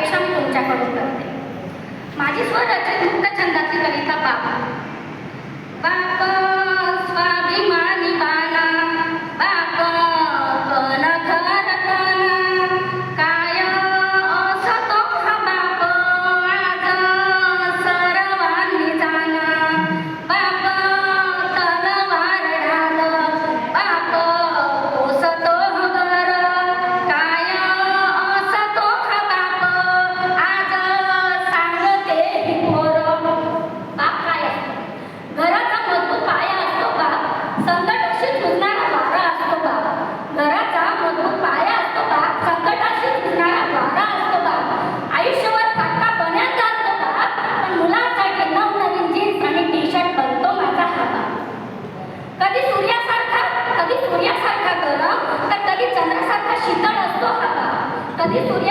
अपेक्षा तुमच्याकडून करते. माझी स्वरचित también. podía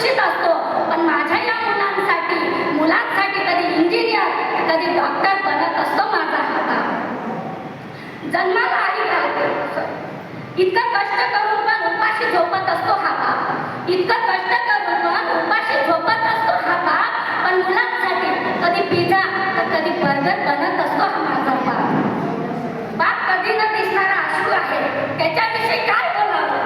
खुशीत असतो. पण माझ्या या मुलांसाठी मुलांसाठी कधी इंजिनियर कधी डॉक्टर बनत असतो माझा हाता. जन्माला आई राहते. इतकं कष्ट करून पण उपाशी झोपत असतो हा बाप. इतकं कष्ट करून पण उपाशी झोपत असतो हा बाप. पण मुलांसाठी कधी पिझ्झा तर कधी बर्गर बनत असतो हा माझा बाप. बाप कधी न दिसणारा आशू आहे. त्याच्याविषयी काय बोलावं?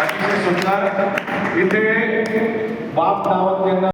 अतिशय सुंदर. इथे बाप नावात त्यांना